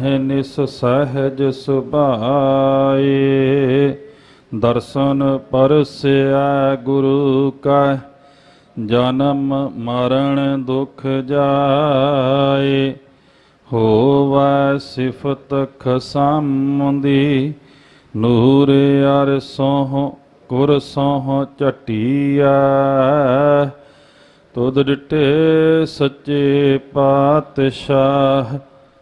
ਹੈ ਨਿਸ ਸਹਿਜ ਸੁਭਾਏ, ਦਰਸ਼ਨ ਪਰਸਿਆ ਗੁਰੂ ਕਾ, ਜਨਮ ਮਰਨ ਦੁਖ ਜਾਏ। ਹੋਵੈ ਸਿਫਤ ਖਸਮਦੀ, ਨੂਰ ਅਰ ਸੋਹ ਕੁਰ ਸੋਹ ਚਟਿਆ ਤੁਧ ਡਿਟੇ ਸੱਚੇ ਪਾਤਸ਼ਾਹ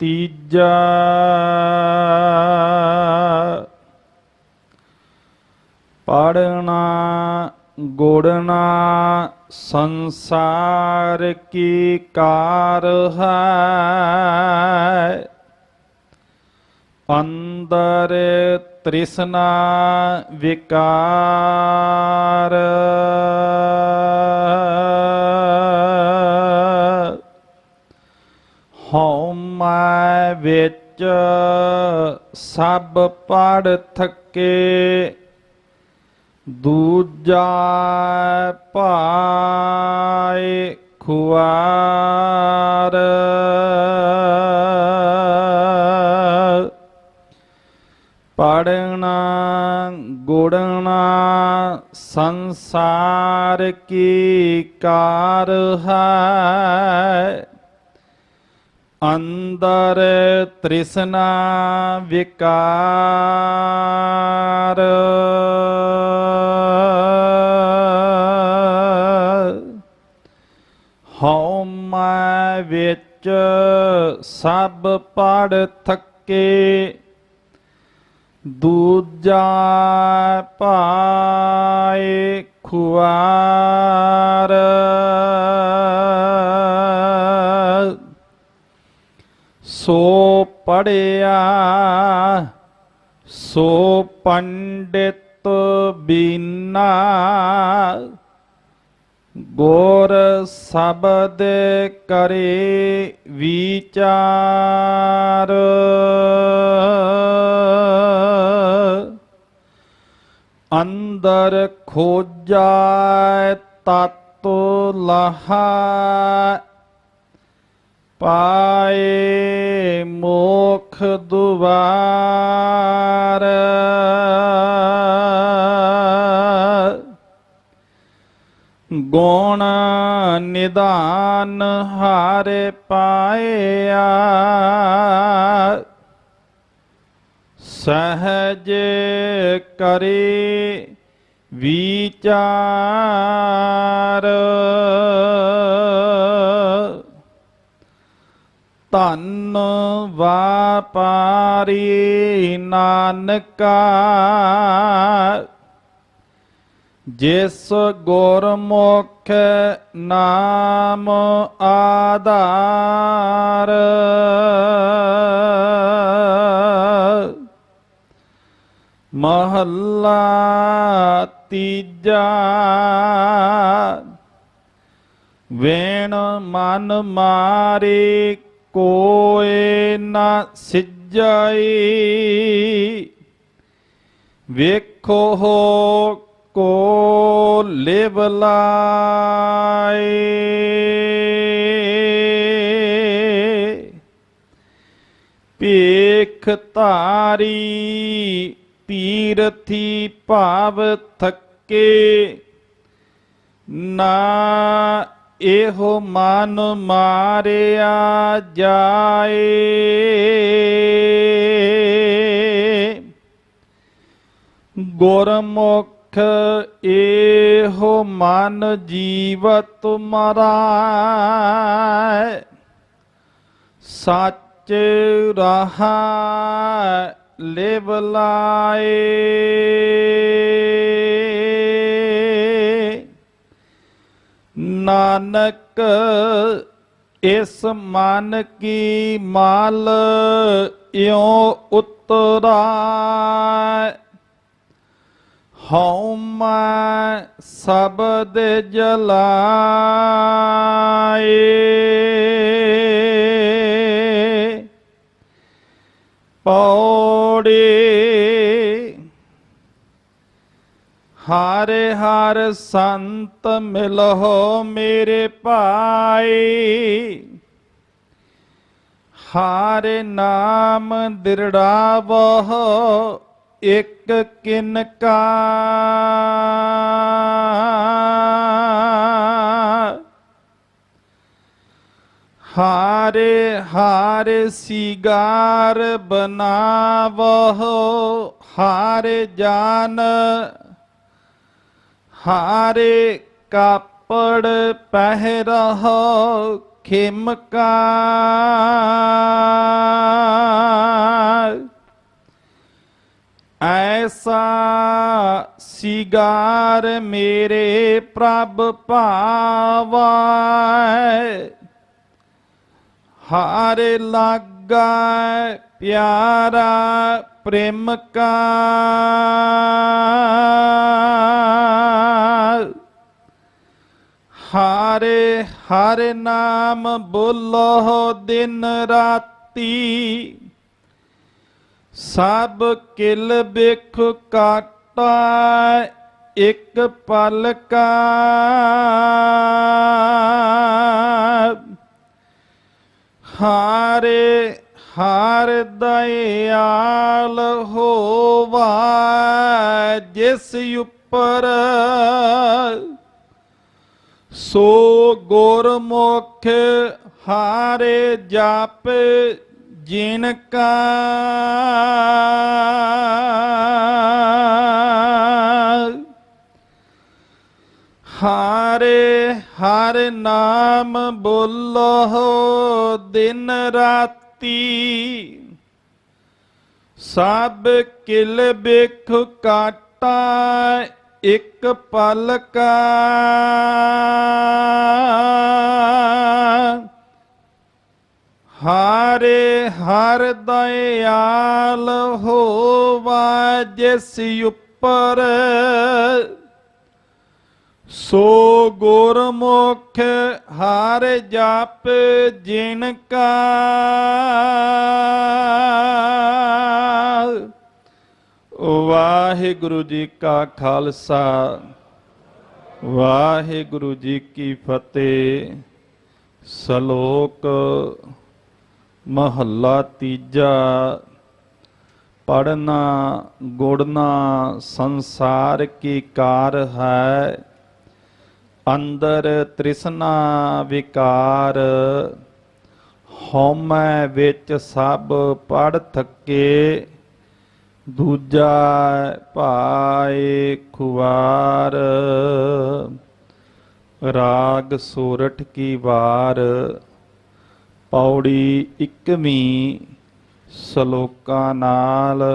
ਤੀਜਾ ਪੜਨਾ ਗੋੜਨਾ ਸੰਸਾਰ ਕੀ ਕਾਰ ਹੈ? ਅੰਦਰ ਤ੍ਰਿਸ਼ਨਾ ਵਿਕਾਰ। ਹਉ ਮੈਂ ਵਿੱਚ ਸਭ ਪੜ ਥੱਕੇ, ਦੂਜਾ ਭਾਏ ਖੁਆਰ। ਪੜਨਾ ਗੁੜਨਾ ਸੰਸਾਰ ਕੀ ਕਾਰ ਹੈ? ਅੰਦਰ ਤ੍ਰਿਸ਼ਨਾ ਵਿਕਾਰ। ਹਉ ਮੈਂ ਵਿੱਚ ਸਭ ਪੜ ਥੱਕੇ ਦੂਜਾ ਭਾਏ ਖੁਆਰ ਸੋ ਪੜਿਆ ਸੋ ਪੰਡਿਤ ਬੀਨਾ ਗੋਰ ਸ਼ਬਦ ਕਰੇ ਵਿਚਾਰ। ਅੰਦਰ ਖੋਜੈ ਤਤ ਲਹਾ ਪਾਏ ਮੋਖ ਦੁਆਰ। ਗੁਣ ਨਿਦਾਨ ਹਾਰੇ ਪਾਇਆ। ਸਹਜ ਕਰੇ ਵਿਚਾਰ। ਧੰਨ ਵਾਪਾਰੀ ਨਾਨਕਾ। ਜਿਸ ਗੁਰਮੁਖ ਨਾਮ ਆਧਾਰ। ਮਹੱਲਾ ਤੀਜਾ। ਵੇਣ ਮਨ ਮਾਰੇ ਕੋਏ ਨਾ ਸਿਜਾਈ ਵੇਖੋ ਹੋ ਕੋ ਲਿਵ ਲਾਏ ਭੇਖ ਧਾਰੀ ਪੀਰਥੀ ਭਾਵ ਥੱਕੇ। ਨਾ ਇਹੋ ਮਨ ਮਾਰਿਆ ਜਾਏ। ਗੁਰਮੁਖ ਇਹੋ ਮਨ ਜੀਵਤ ਮਰਾਏ। ਸੱਚ ਰਹਾ ਲਿਵ ਲਾਏ। ਨਾਨਕ ਇਸ ਮਨ ਕੀ ਮਾਲ ਇਉ ਉਤਰਾ ਹਉ ਮੈਂ ਸਬਦ ਜਲਾਏ। ਪੌੜੀ ਹਾਰੇ ਹਰ ਸੰਤ ਮਿਲਹੁ ਮੇਰੇ ਭਾਈ। ਹਾਰੇ ਨਾਮ ਦਿਰੜਾਵਹ, ਇਕ ਕਿਨ ਕਾ। ਹਾਰੇ ਹਾਰੇ ਸਿਗਾਰ ਬਨਾਵਹ, ਹਾਰੇ ਜਾਨ ਹਾਰੇ ਕਾਪੜ ਪਹਿਰਹ ਖਿਮਕਾ ਐਸਾ ਸਿਗਾਰ ਮੇਰੇ ਪ੍ਰਭ ਭਾਵੈ। ਹਾਰੇ ਲਾਗ ਪਿਆਰਾ ਪ੍ਰੇਮ ਕਾ। ਹਾਰੇ ਹਰ ਨਾਮ ਬੋਲੋ ਦਿਨ ਰਾਤੀ। ਸਭ ਕਿਲ ਬਿਖ ਕਾਟਾ, ਇੱਕ ਪਲ ਕਾ। ਹਾਰੇ ਹਾਰ ਦਇਆਲ ਹੋਵਾ ਜਿਸ ਉੱਪਰ ਸੋ ਗੁਰਮੁਖ ਹਾਰੇ ਜਪ ਜਿਨ ਕਾ ਹਾਰੇ, ਹਰ ਨਾਮ ਬੋਲੋ ਦਿਨ ਰਾਤੀ। ਸਭ ਕਿਲ ਬਿਖ ਕਾਟਾ, ਇੱਕ ਪਲ ਕਾ। ਹਾਰੇ, ਹਰ ਦਇਆਲ ਹੋਵਾ ਜਿਸ ਉੱਪਰ ਸੋ ਗੁਰਮੁਖ ਹਰ ਜਪ ਜਿਨ ਕਾ ਵਾਹਿਗੁਰੂ ਜੀ ਕਾ ਖਾਲਸਾ, ਵਾਹਿਗੁਰੂ ਜੀ ਕੀ ਫਤਿਹ। ਸ਼ਲੋਕ ਮਹੱਲਾ ਤੀਜਾ। ਪੜਨਾ ਗੁੜਨਾ ਸੰਸਾਰ ਕੀ ਕਾਰ ਹੈ। ਅੰਦਰ ਤ੍ਰਿਸ਼ਨਾ ਵਿਕਾਰ, ਹਉਮੈ ਵਿੱਚ ਸਭ ਪੜ ਥੱਕੇ, ਦੂਜਾ ਭਾਏ ਖੁਵਾਰ, ਰਾਗ ਸੋਰਠ ਕੀ ਵਾਰ, ਪੌੜੀ 21ਵੀਂ ਸ਼ਲੋਕਾਂ ਨਾਲ